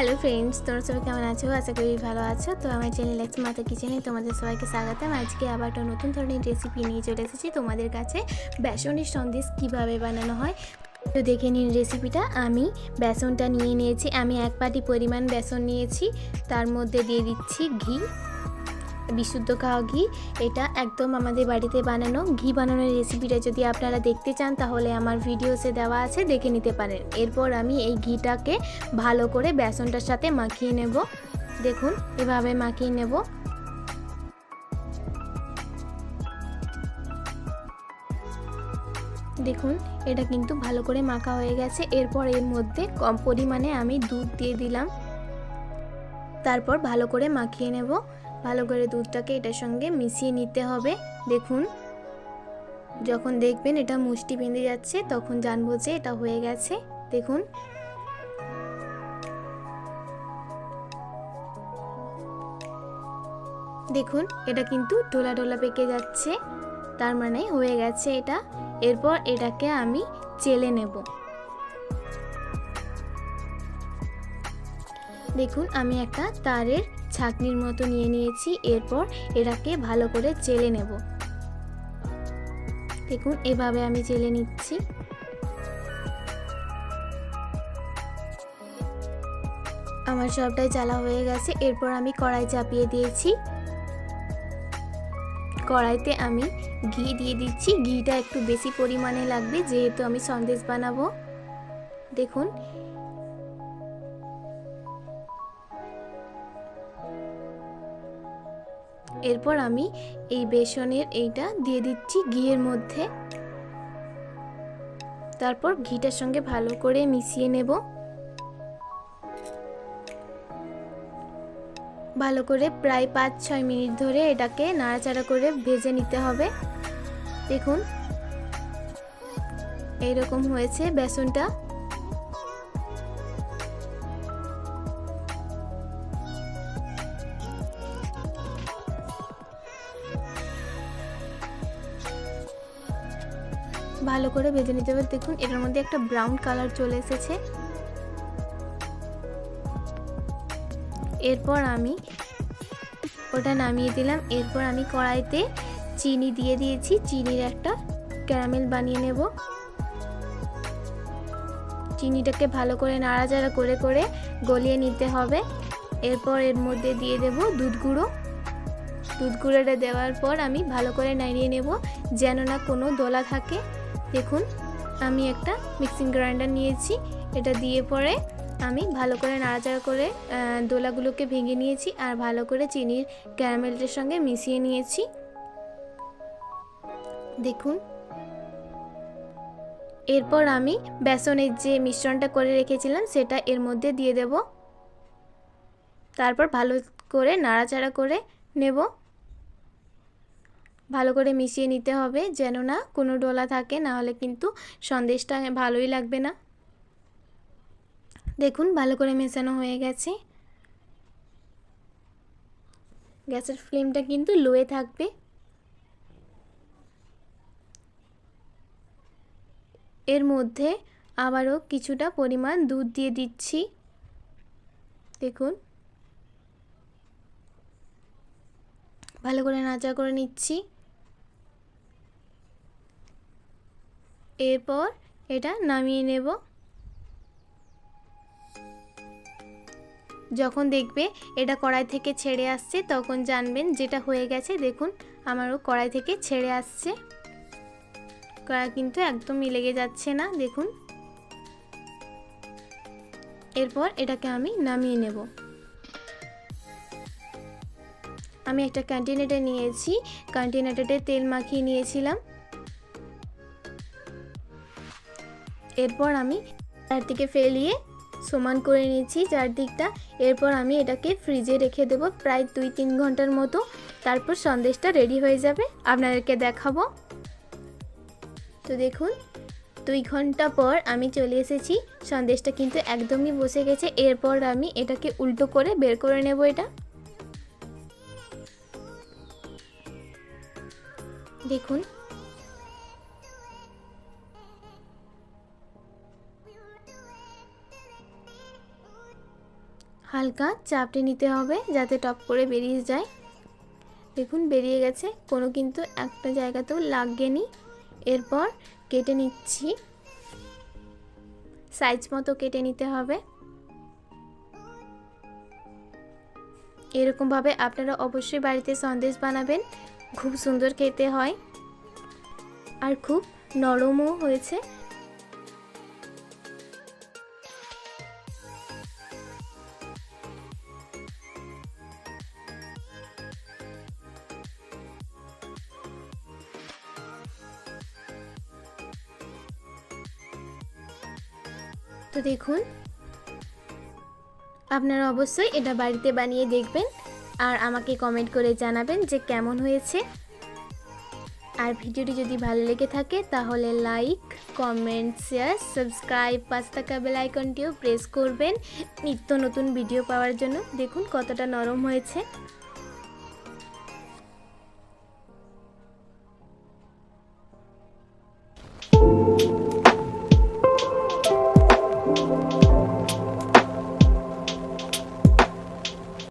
Hello friends তোমরা সবাই কেমন আছো? আশা করি ভালো আছো। তো আমার চ্যানেল এক্স মাতা কিচেনে তোমাদের সবাইকে স্বাগতম। আজকে আবার একটা নতুন ধরনের রেসিপি নিয়ে চলে এসেছি তোমাদের কাছে। বেসনের সন্দেশ কীভাবে বানানো হয়? তো দেখে নিন রেসিপিটা আমি বেসনটা নিয়ে নিয়েছি। আমি এক পাটি পরিমাণ বেসন নিয়েছি। তার মধ্যে দিয়ে দিচ্ছি ঘি। বিশুদ্ধ খাওয়া ঘি, এটা একদম আমাদের বাড়িতে বানানো, ঘি বানানোর রেসিপিটা যদি আপনারা দেখতে চান, তাহলে আমার ভিডিওসে দেওয়া আছে, দেখে নিতে পারেন। এরপর আমি এই ঘিটাকে ভালো করে বেসনটার সাথে মাখিয়ে নেব। দেখুন, এভাবে মাখিয়ে নেব। দেখুন, এটা কিন্তু ভালো করে মাখা হয়ে গেছে। এরপর এর মধ্যে কম পরিমাণে আমি দুধ দিয়ে দিলাম। তারপর ভালো করে মাখিয়ে নেব। ভালো করে দুধটাকে এটার সঙ্গে মিশিয়ে নিতে হবে। দেখুন, যখন দেখবেন এটা মুষ্টি বেঁধে যাচ্ছে, তখন জানব যে এটা হয়ে গেছে। দেখুন। দেখুন, এটা কিন্তু ডোলা ডোলা পেকে যাচ্ছে। তার মানে হয়ে গেছে এটা। এরপর এটাকে আমি চেলে নেব। দেখুন, আমি একটা তারের ছাকনির মতো নিয়ে নিয়েছি। এরপর এটাকে ভালো করে চেলে নেব। দেখুন, এভাবে আমি চেলে নিচ্ছি। আমার সবটাই চালা হয়ে গেছে। এরপর আমি কড়াই চাপিয়ে দিয়েছি। কড়াইতে আমি ঘি দিয়ে দিচ্ছি। ঘিটা একটু বেশি পরিমাণে লাগবে, যেহেতু আমি সন্দেশ বানাবো। দেখুন এরপর আমি এই বেসনের এইটা দিয়ে দিচ্ছি ঘিয়ের মধ্যে। তারপর ঘিটার সঙ্গে ভালো করে মিশিয়ে নেব। ভালো করে প্রায় পাঁচ ছয় মিনিট ধরে এটাকে নাড়াচাড়া করে ভেজে নিতে হবে। দেখুন, এইরকম হয়েছে বেসনটা। ভালো করে ভেজে নিতে হবে। দেখুন, এটার মধ্যে একটা ব্রাউন কালার চলে এসেছে। এরপর আমি ওটা নামিয়ে দিলাম। এরপর আমি কড়াইতে চিনি দিয়ে দিয়েছি। চিনির একটা ক্যারামেল বানিয়ে নেব। চিনিটাকে ভালো করে নাড়াচাড়া করে করে গলিয়ে নিতে হবে। এরপর এর মধ্যে দিয়ে দেব দুধ গুঁড়ো। দুধ গুঁড়োটা দেওয়ার পর আমি ভালো করে নাড়িয়ে নেব, যেন না কোনো দোলা থাকে। দেখুন, আমি একটা মিক্সিং গ্রাইন্ডার নিয়েছি। এটা দিয়ে পরে আমি ভালো করে নাড়াচাড়া করে দোলাগুলোকে ভেঙে নিয়েছি আর ভালো করে চিনির ক্যারামেলটার সঙ্গে মিশিয়ে নিয়েছি। দেখুন। এরপর আমি বেসনের যে মিশ্রণটা করে রেখেছিলাম, সেটা এর মধ্যে দিয়ে দেব। তারপর ভালো করে নাড়াচাড়া করে নেব। ভালো করে মিশিয়ে নিতে হবে যেন না কোনো ডোলা থাকে, না হলে কিন্তু সন্দেশটা ভালোই লাগবে না। দেখুন, ভালো করে মেশানো হয়ে গেছে। গ্যাসের ফ্লেমটা কিন্তু লোয়ে থাকবে। এর মধ্যে আবারও কিছুটা পরিমাণ দুধ দিয়ে দিচ্ছি। দেখুন। ভালো করে নাচা করে নিচ্ছি। এরপর এটা নামিয়ে নেব। যখন দেখবে এটা কড়াই থেকে ছেড়ে আসছে, তখন জানবেন যেটা হয়ে গেছে। দেখুন, আমারও কড়াই থেকে ছেড়ে আসছে। কড়াই কিন্তু একদমই লেগে যাচ্ছে না, দেখুন। এরপর এটাকে আমি নামিয়ে নেব। আমি একটা কন্টেনারে নিয়েছি। কন্টেনারে তেল মাখিয়ে নিয়েছিলাম। এরপর আমি চারদিকে ফেলিয়ে সমান করে নিয়েছি চারদিকটা এরপর আমি এটাকে ফ্রিজে রেখে দেবো প্রায় দুই তিন ঘণ্টার মতো। তারপর সন্দেশটা রেডি হয়ে যাবে। আপনাদেরকে দেখাবো। তো দেখুন, দুই ঘণ্টা পর আমি চলে এসেছি। সন্দেশটা কিন্তু একদমই বসে গেছে। এরপর আমি এটাকে উল্টো করে বের করে নেব এটা। দেখুন হালকা চাপটে নিতে হবে যাতে টপ করে বেরিয়ে যায়। দেখুন, বেরিয়ে গেছে। কোনো কিন্তু একটা জায়গাতেও লাগেনি। এরপর কেটে নিচ্ছি। সাইজ মতো কেটে নিতে হবে। এরকমভাবে আপনারা অবশ্যই বাড়িতে সন্দেশ বানাবেন। খুব সুন্দর খেতে হয়। আর খুব নরমও হয়েছে। তো দেখুন। আপনারা অবশ্যই এটা বাড়িতে বানিয়ে দেখবেন আর আমাকে কমেন্ট করে জানাবেন যে কেমন হয়েছে। আর ভিডিওটি যদি ভালো লেগে থাকে তাহলে লাইক কমেন্ট শেয়ার সাবস্ক্রাইব পাঁচ টাকা বেল আইকনটিও প্রেস করবেন। নিত্য নতুন ভিডিও পাওয়ার জন্য দেখুন কতটা নরম হয়েছে।